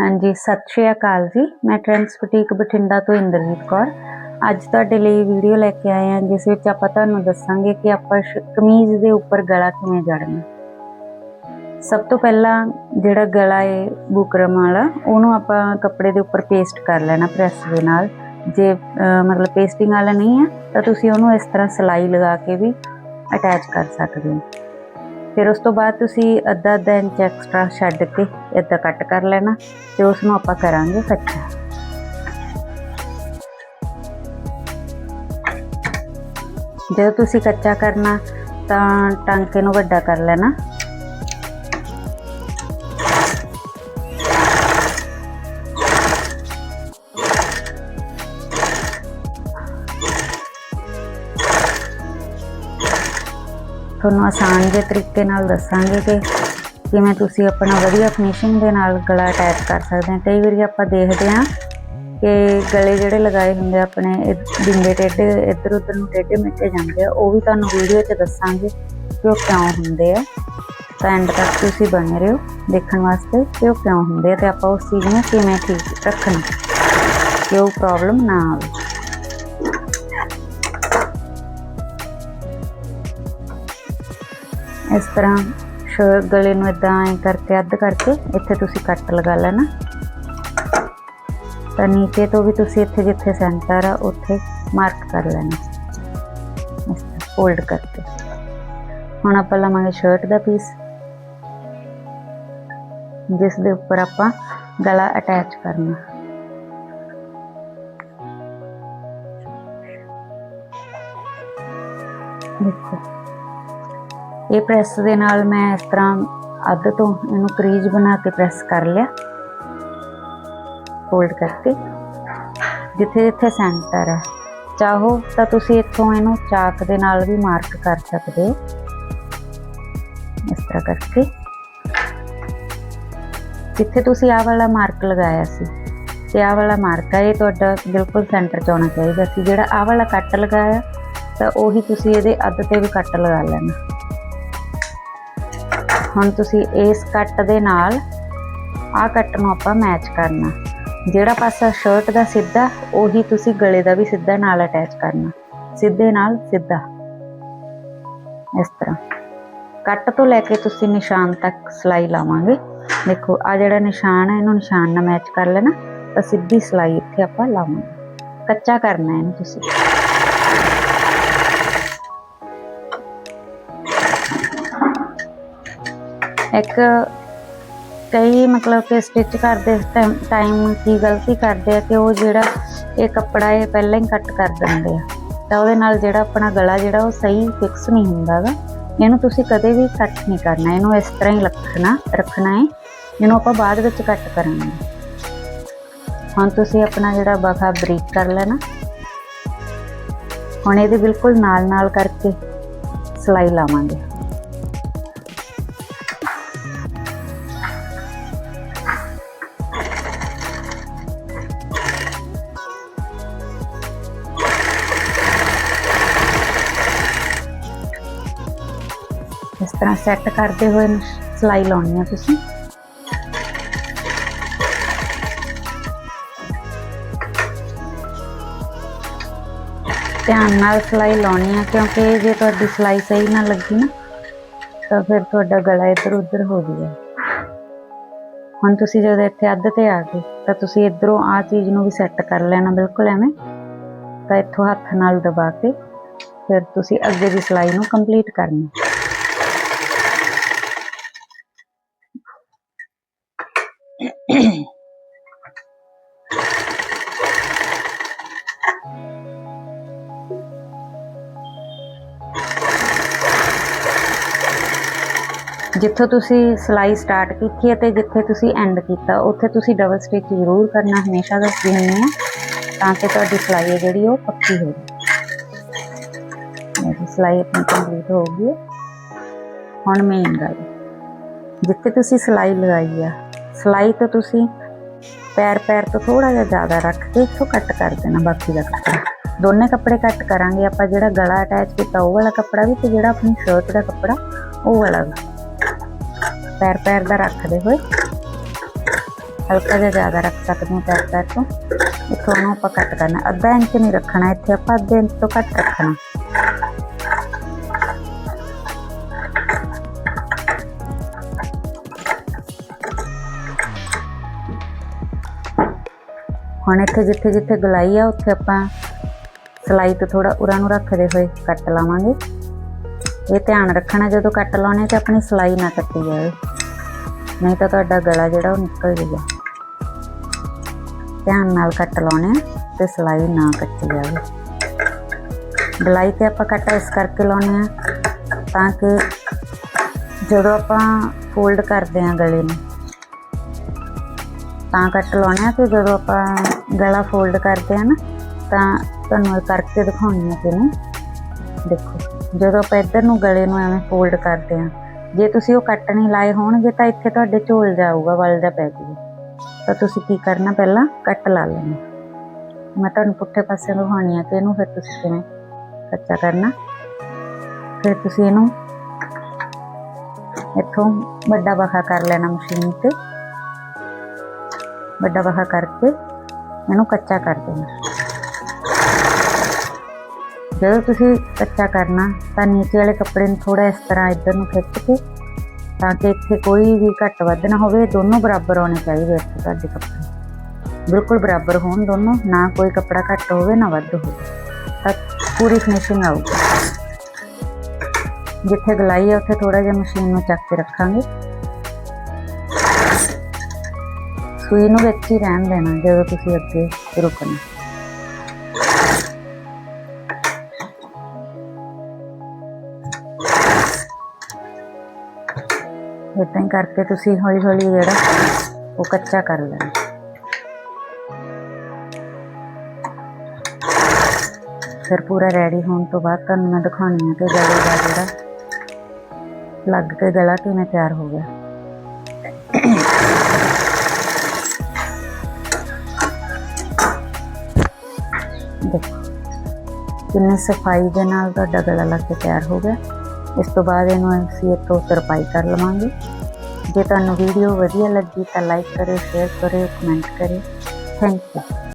ਹਾਂਜੀ, ਸਤਿ ਸ਼੍ਰੀ ਅਕਾਲ ਜੀ। ਮੈਂ ਟ੍ਰੈਂਡਸ ਬੁਟੀਕ ਬਠਿੰਡਾ ਤੋਂ ਇੰਦਰਜੀਤ ਕੌਰ। ਅੱਜ ਤੁਹਾਡੇ ਲਈ ਵੀਡੀਓ ਲੈ ਕੇ ਆਏ ਹਾਂ, ਜਿਸ ਵਿੱਚ ਆਪਾਂ ਤੁਹਾਨੂੰ ਦੱਸਾਂਗੇ ਕਿ ਆਪਾਂ ਸ਼- ਕਮੀਜ਼ ਦੇ ਉੱਪਰ ਗਲਾ ਕਿਵੇਂ ਜੜਨਾ। ਸਭ ਤੋਂ ਪਹਿਲਾਂ ਜਿਹੜਾ ਗਲਾ ਹੈ ਬੁਕਰਮ ਵਾਲਾ, ਉਹਨੂੰ ਆਪਾਂ ਕੱਪੜੇ ਦੇ ਉੱਪਰ ਪੇਸਟ ਕਰ ਲੈਣਾ ਪ੍ਰੈਸ ਦੇ ਨਾਲ। ਜੇ ਮਤਲਬ ਪੇਸਟਿੰਗ ਵਾਲਾ ਨਹੀਂ ਹੈ, ਤਾਂ ਤੁਸੀਂ ਉਹਨੂੰ ਇਸ ਤਰ੍ਹਾਂ ਸਲਾਈ ਲਗਾ ਕੇ ਵੀ ਅਟੈਚ ਕਰ ਸਕਦੇ ਹੋ। ਫਿਰ ਉਸ ਤੋਂ ਬਾਅਦ ਤੁਸੀਂ ਅੱਧਾ ਅੱਧਾ ਇੰਚ ਐਕਸਟਰਾ ਛੱਡ ਕੇ ਇੱਦਾਂ ਕੱਟ ਕਰ ਲੈਣਾ ਤੇ ਉਸ ਨੂੰ ਆਪਾਂ ਕਰਾਂਗੇ ਕੱਚਾ। ਜਦੋਂ ਤੁਸੀਂ ਕੱਚਾ ਕਰਨਾ ਤਾਂ ਟਾਂਕੇ ਨੂੰ ਵੱਡਾ ਕਰ ਲੈਣਾ। ਤੁਹਾਨੂੰ ਆਸਾਨ ਜਿਹੇ ਤਰੀਕੇ ਨਾਲ ਦੱਸਾਂਗੇ ਕਿ ਕਿਵੇਂ ਤੁਸੀਂ ਆਪਣਾ ਵਧੀਆ ਫਿਨਿਸ਼ਿੰਗ ਦੇ ਨਾਲ ਗਲਾ ਅਟੈਚ ਕਰ ਸਕਦੇ ਹਾਂ। ਕਈ ਵਾਰੀ ਆਪਾਂ ਦੇਖਦੇ ਹਾਂ ਕਿ ਗਲੇ ਜਿਹੜੇ ਲਗਾਏ ਹੁੰਦੇ ਆਪਣੇ ਇਹ ਟੇਢੇ ਇੱਧਰ ਉੱਧਰ ਨੂੰ ਟੇਢੇ ਮਿੱਟੇ ਜਾਂਦੇ ਆ, ਉਹ ਵੀ ਤੁਹਾਨੂੰ ਵੀਡੀਓ 'ਚ ਦੱਸਾਂਗੇ ਕਿ ਉਹ ਕਿਉਂ ਹੁੰਦੇ ਆ। ਤਾਂ ਐਂਡ ਤੱਕ ਤੁਸੀਂ ਬਣੇ ਰਹੋ ਦੇਖਣ ਵਾਸਤੇ ਕਿ ਉਹ ਕਿਉਂ ਹੁੰਦੇ ਆ ਤੇ ਆਪਾਂ ਉਸ ਚੀਜ਼ ਨੂੰ ਕਿਵੇਂ ਠੀਕ ਰੱਖਣਾ, ਕਿ ਉਹ ਪ੍ਰੋਬਲਮ ਨਾ ਆਵੇ। ਇਸ ਤਰ੍ਹਾਂ ਸ਼ ਗਲੇ ਨੂੰ ਇਦਾਂ ਐ ਕਰਕੇ, ਅੱਧ ਕਰਕੇ ਇੱਥੇ ਤੁਸੀਂ ਕੱਟ ਲਗਾ ਲੈਣਾ। ਤਾਂ ਨੀਚੇ ਤੋਂ ਵੀ ਤੁਸੀਂ ਇੱਥੇ ਜਿੱਥੇ ਸੈਂਟਰ ਆ, ਉੱਥੇ ਮਾਰਕ ਕਰ ਲੈਣਾ। ਇਸ ਤਰ੍ਹਾਂ ਫੋਲਡ ਕਰਕੇ। ਹੁਣ ਆਪਾਂ ਲਵਾਂਗੇ ਸ਼ਰਟ ਦਾ ਪੀਸ ਜਿਸ ਦੇ ਉੱਪਰ ਆਪਾਂ ਗਲਾ ਅਟੈਚ ਕਰਨਾ। ਦੇਖੋ। ਇਹ ਪ੍ਰੈਸ ਦੇ ਨਾਲ ਮੈਂ ਇਸ ਤਰ੍ਹਾਂ ਅੱਧ ਤੋਂ ਇਹਨੂੰ ਕਰੀਜ ਬਣਾ ਕੇ ਪ੍ਰੈਸ ਕਰ ਲਿਆ। ਫੋਲਡ ਕਰਕੇ। ਜਿੱਥੇ ਜਿੱਥੇ ਸੈਂਟਰ ਹੈ ਚਾਹੋ ਤਾਂ ਤੁਸੀਂ ਇੱਥੋਂ ਇਹਨੂੰ ਚਾਕ ਦੇ ਨਾਲ ਵੀ ਮਾਰਕ ਕਰ ਸਕਦੇ ਹੋ। ਇਸ ਤਰ੍ਹਾਂ ਕਰਕੇ। ਜਿੱਥੇ ਤੁਸੀਂ ਆਹ ਵਾਲਾ ਮਾਰਕ ਲਗਾਇਆ ਸੀ। ਤੇ ਆਹ ਵਾਲਾ ਮਾਰਕ ਹੈ ਇਹ ਤੁਹਾਡਾ ਬਿਲਕੁਲ ਸੈਂਟਰ 'ਚ ਆਉਣਾ ਚਾਹੀਦਾ ਸੀ। ਜਿਹੜਾ ਆਹ ਵਾਲਾ ਕੱਟ ਲਗਾਇਆ, ਤਾਂ ਉਹੀ ਤੁਸੀਂ ਇਹਦੇ ਅੱਧ ਤੇ ਵੀ ਕੱਟ ਲਗਾ ਲੈਣਾ। ਹੁਣ ਤੁਸੀਂ ਇਸ ਕੱਟ ਦੇ ਨਾਲ ਆਹ ਕੱਟ ਨੂੰ ਆਪਾਂ ਮੈਚ ਕਰਨਾ। ਜਿਹੜਾ ਪਾਸਾ ਸ਼ਰਟ ਦਾ ਸਿੱਧਾ, ਉਹੀ ਤੁਸੀਂ ਗਲੇ ਦਾ ਵੀ ਸਿੱਧਾ ਨਾਲ ਅਟੈਚ ਕਰਨਾ। ਸਿੱਧੇ ਨਾਲ ਸਿੱਧਾ। ਇਸ ਤਰ੍ਹਾਂ। ਕੱਟ ਤੋਂ ਲੈ ਕੇ ਤੁਸੀਂ ਨਿਸ਼ਾਨ ਤੱਕ ਸਲਾਈ ਲਾਵਾਂਗੇ। ਦੇਖੋ ਆ ਜਿਹੜਾ ਨਿਸ਼ਾਨ ਹੈ, ਇਹਨੂੰ ਨਿਸ਼ਾਨ ਨਾਲ ਮੈਚ ਕਰ ਲੈਣਾ। ਤਾਂ ਸਿੱਧੀ ਸਲਾਈ ਇੱਥੇ ਆਪਾਂ ਲਾਵਾਂਗੇ। ਕੱਚਾ ਕਰਨਾ ਇਹਨੂੰ ਤੁਸੀਂ। ਇੱਕ ਕਈ ਮਤਲਬ ਕਿ ਸਟਿਚ ਕਰਦੇ ਟਾਈਮ ਕੀ ਗਲਤੀ ਕਰਦੇ ਆ ਕਿ ਉਹ ਜਿਹੜਾ ਇਹ ਕੱਪੜਾ ਇਹ ਪਹਿਲਾਂ ਹੀ ਕੱਟ ਕਰ ਦਿੰਦੇ ਆ। ਤਾਂ ਉਹਦੇ ਨਾਲ ਜਿਹੜਾ ਆਪਣਾ ਗਲਾ ਜਿਹੜਾ ਉਹ ਸਹੀ ਫਿਕਸ ਨਹੀਂ ਹੁੰਦਾ ਗਾ ਇਹਨੂੰ ਤੁਸੀਂ ਕਦੇ ਵੀ ਕੱਟ ਨਹੀਂ ਕਰਨਾ। ਇਹਨੂੰ ਇਸ ਤਰ੍ਹਾਂ ਹੀ ਰੱਖਣਾ ਰੱਖਣਾ ਹੈ। ਇਹਨੂੰ ਆਪਾਂ ਬਾਅਦ ਵਿੱਚ ਕੱਟ ਕਰਾਂਗੇ। ਹੁਣ ਤੁਸੀਂ ਆਪਣਾ ਜਿਹੜਾ ਬਖਾ ਬਰੀਕ ਕਰ ਲੈਣਾ। ਹੁਣ ਇਹਦੇ ਬਿਲਕੁਲ ਨਾਲ ਨਾਲ ਕਰਕੇ ਸਲਾਈ ਲਾਵਾਂਗੇ। ਤਰ੍ਹਾਂ ਸੈੱਟ ਕਰਦੇ ਹੋਏ ਨੂੰ ਸਲਾਈ ਲਾਉਣੀ ਆ ਤੁਸੀਂ। ਧਿਆਨ ਨਾਲ ਸਲਾਈ ਲਾਉਣੀ ਆ, ਕਿਉਂਕਿ ਜੇ ਤੁਹਾਡੀ ਸਲਾਈ ਸਹੀ ਨਾ ਲੱਗੀ ਨਾ, ਤਾਂ ਫਿਰ ਤੁਹਾਡਾ ਗਲਾ ਇੱਧਰ ਉੱਧਰ ਹੋ ਗਿਆ ਹੁਣ ਤੁਸੀਂ ਜਦੋਂ ਇੱਥੇ ਅੱਧ ਤੇ ਆ ਗਏ, ਤਾਂ ਤੁਸੀਂ ਇੱਧਰੋਂ ਆ ਚੀਜ਼ ਨੂੰ ਵੀ ਸੈੱਟ ਕਰ ਲੈਣਾ ਬਿਲਕੁਲ ਐਵੇਂ। ਤਾਂ ਇੱਥੋਂ ਹੱਥ ਨਾਲ ਦਬਾ ਕੇ ਫਿਰ ਤੁਸੀਂ ਅੱਗੇ ਦੀ ਸਲਾਈ ਨੂੰ ਕੰਪਲੀਟ ਕਰਨੀ। ਜਿੱਥੋਂ ਤੁਸੀਂ ਸਲਾਈ ਸਟਾਰਟ ਕੀਤੀ ਹੈ ਤੇ ਜਿੱਥੇ ਤੁਸੀਂ ਐਂਡ ਕੀਤਾ ਉੱਥੇ ਤੁਸੀਂ ਡਬਲ ਸਟਿਚ ਜ਼ਰੂਰ ਕਰਨਾ ਹਮੇਸ਼ਾ ਦੱਸਦੀ ਹੁੰਦੀ ਹਾਂ ਤਾਂ ਕਿ ਤੁਹਾਡੀ ਸਲਾਈ ਹੈ ਜਿਹੜੀ ਉਹ ਪੱਕੀ ਹੋ ਜਾਵੇ ਮੇਰੀ ਸਲਾਈ ਆਪਣੀ ਕੰਪਲੀਟ ਹੋ ਗਈ ਹੈ ਹੁਣ ਮੇਨ ਗੱਲ ਜਿੱਥੇ ਤੁਸੀਂ ਸਲਾਈ ਲਗਾਈ ਆ ਸਲਾਈ ਤੋਂ ਤੁਸੀਂ ਪੈਰ ਪੈਰ ਤੋਂ ਥੋੜਾ ਜਿਹਾ ਜ਼ਿਆਦਾ ਰੱਖ ਕੇ ਇੱਥੋਂ ਕੱਟ ਕਰ ਦੇਣਾ ਬਾਕੀ ਦਾ ਕੱਪੜਾ। ਦੋਨੇ ਕੱਪੜੇ ਕੱਟ ਕਰਾਂਗੇ, ਆਪਾਂ ਜਿਹੜਾ ਗਲਾ ਅਟੈਚ ਕੀਤਾ ਉਹ ਵਾਲਾ ਕੱਪੜਾ ਵੀ ਤੇ ਜਿਹੜਾ ਆਪਣੀ ਸ਼ਰਟ ਦਾ ਕੱਪੜਾ ਉਹ ਵਾਲਾ ਵੀ। ਪੈਰ ਪੈਰ ਦਾ ਰੱਖਦੇ ਹੋਏ ਹਲਕਾ ਜਿਹਾ ਜ਼ਿਆਦਾ ਰੱਖ ਸਕਦੇ ਹਾਂ ਪੈਰ ਪੈਰ ਤੋਂ। ਇੱਥੋਂ ਨੂੰ ਆਪਾਂ ਕੱਟ ਕਰਨਾ। ਅੱਧਾ ਇੰਚ ਨਹੀਂ ਰੱਖਣਾ, ਇੱਥੇ ਆਪਾਂ ਅੱਧੇ ਇੰਚ ਤੋਂ ਘੱਟ ਰੱਖਣਾ। ਹੁਣ ਇੱਥੇ ਜਿੱਥੇ ਜਿੱਥੇ ਗਲਾਈ ਆ, ਉੱਥੇ ਆਪਾਂ ਸਲਾਈ ਤੋਂ ਥੋੜਾ ਉਰਾਂ ਨੂੰ ਰੱਖਦੇ ਹੋਏ ਕੱਟ ਲਾਵਾਂਗੇ। ਇਹ ਧਿਆਨ ਰੱਖਣਾ, ਜਦੋਂ ਕੱਟ ਲਾਉਣੇ ਤੇ ਆਪਣੀ ਸਲਾਈ ਨਾ ਕੱਟੀ ਜਾਵੇ। ਨਹੀਂ ਤਾਂ ਤੁਹਾਡਾ ਗਲਾ ਜਿਹੜਾ ਉਹ ਨਿਕਲ ਜਾਊਗਾ। ਧਿਆਨ ਨਾਲ ਕੱਟ ਲਾਉਣੇ ਆ ਤੇ ਸਲਾਈ ਨਾ ਕੱਟੀ ਜਾਵੇ। ਗਲਾਈ ਤੇ ਆਪਾਂ ਕੱਟ ਇਸ ਕਰਕੇ ਲਾਉਣੇ ਆ ਤਾਂ ਕਿ ਜਦੋਂ ਆਪਾਂ ਫੋਲਡ ਕਰਦੇ ਆ ਗਲੇ ਨੂੰ ਤਾਂ ਕੱਟ ਲਾਉਣੇ ਆ ਤੇ ਜਦੋਂ ਆਪਾਂ ਗਲਾ ਫੋਲਡ ਕਰਦੇ ਆ ਨਾ, ਤਾਂ ਤੁਹਾਨੂੰ ਇਹ ਕਰਕੇ ਦਿਖਾਉਣੀ ਹੈ ਕਿਵੇਂ ਦੇਖੋ, ਜਦੋਂ ਆਪਾਂ ਇੱਧਰ ਨੂੰ ਗਲੇ ਨੂੰ ਐਵੇਂ ਫੋਲਡ ਕਰਦੇ ਆ ਜੇ ਤੁਸੀਂ ਉਹ ਕੱਟ ਨਹੀਂ ਲਾਏ ਹੋਣਗੇ, ਤਾਂ ਇੱਥੇ ਤੁਹਾਡੇ ਝੋਲ ਜਾਊਗਾ, ਵਲ ਜਾ ਪੈ ਜੂਗਾ। ਤਾਂ ਤੁਸੀਂ ਕੀ ਕਰਨਾ ਪਹਿਲਾਂ? ਕੱਟ ਲਾ ਲੈਣਾ। ਮੈਂ ਤੁਹਾਨੂੰ ਪੁੱਠੇ ਪਾਸੇ ਦਿਖਾਉਣੀ ਆ ਕਿ ਇਹਨੂੰ ਫਿਰ ਤੁਸੀਂ ਕਿਵੇਂ ਕੱਚਾ ਕਰਨਾ। ਫਿਰ ਤੁਸੀਂ ਇਹਨੂੰ ਇੱਥੋਂ ਵੱਡਾ ਵਖਾ ਕਰ ਲੈਣਾ ਮਸ਼ੀਨ ਤੇ। ਵੱਡਾ ਵਖਾ ਕਰਕੇ ਇਹਨੂੰ ਕੱਚਾ ਕਰ ਦੇਣਾ। ਜਦੋਂ ਤੁਸੀਂ ਕੱਚਾ ਕਰਨਾ, ਤਾਂ ਨੀਚੇ ਵਾਲੇ ਕੱਪੜੇ ਨੂੰ ਥੋੜਾ ਇਸ ਤਰ੍ਹਾਂ ਇੱਧਰ ਨੂੰ ਖਿੱਚ ਕੇ, ਤਾਂ ਕਿ ਇੱਥੇ ਕੋਈ ਵੀ ਘੱਟ ਵੱਧ ਨਾ ਹੋਵੇ, ਦੋਨੋਂ ਬਰਾਬਰ ਹੋਣੇ ਚਾਹੀਦੇ ਇੱਥੇ ਤੁਹਾਡੇ ਕੱਪੜੇ। ਬਿਲਕੁਲ ਬਰਾਬਰ ਹੋਣ ਦੋਨੋਂ, ਨਾ ਕੋਈ ਕੱਪੜਾ ਘੱਟ ਹੋਵੇ, ਨਾ ਵੱਧ ਹੋਵੇ। ਤਾਂ ਪੂਰੀ ਫਿਨਿਸ਼ਿੰਗ ਆਊਗੀ। ਜਿੱਥੇ ਗਲਾਈ ਹੈ ਉੱਥੇ ਥੋੜਾ ਜਿਹਾ ਮਸ਼ੀਨ ਨੂੰ ਚੱਕ ਕੇ ਰੱਖਾਂਗੇ। ਸੂਈ ਨੂੰ ਵਿੱਚ ਹੀ ਰਹਿਣ ਦੇਣਾ ਜਦੋਂ ਤੁਸੀਂ ਅੱਗੇ ਰੁਕਣਾ। ਇਦਾਂ ਹੀ ਕਰਕੇ ਤੁਸੀਂ ਹੌਲੀ ਹੌਲੀ ਜਿਹੜਾ ਉਹ ਕੱਚਾ ਕਰ ਲੈਣਾ। ਫਿਰ ਪੂਰਾ ਰੈਡੀ ਹੋਣ ਤੋਂ ਬਾਅਦ ਤੁਹਾਨੂੰ ਮੈਂ ਦਿਖਾਉਣੀ ਹੈ ਕਿ ਗਲੇ ਦਾ ਜਿਹੜਾ ਲੱਗ ਕੇ ਗਲਾ ਕਿਵੇਂ ਤਿਆਰ ਹੋ ਗਿਆ। ਦੇਖੋ ਕਿੰਨੀ ਸਫ਼ਾਈ ਦੇ ਨਾਲ ਤੁਹਾਡਾ ਗਲਾ ਲੱਗ ਕੇ ਤਿਆਰ ਹੋ ਗਿਆ ਇਸ ਤੋਂ ਬਾਅਦ ਇਹਨੂੰ ਅਸੀਂ ਇੱਥੋਂ ਤਰਪਾਈ ਕਰ ਲਵਾਂਗੇ ਜੇ ਤੁਹਾਨੂੰ ਵੀਡੀਓ ਵਧੀਆ ਲੱਗੀ ਤਾਂ ਲਾਈਕ ਕਰਿਓ ਸ਼ੇਅਰ ਕਰਿਓ ਕਮੈਂਟ ਕਰਿਓ ਥੈਂਕ ਯੂ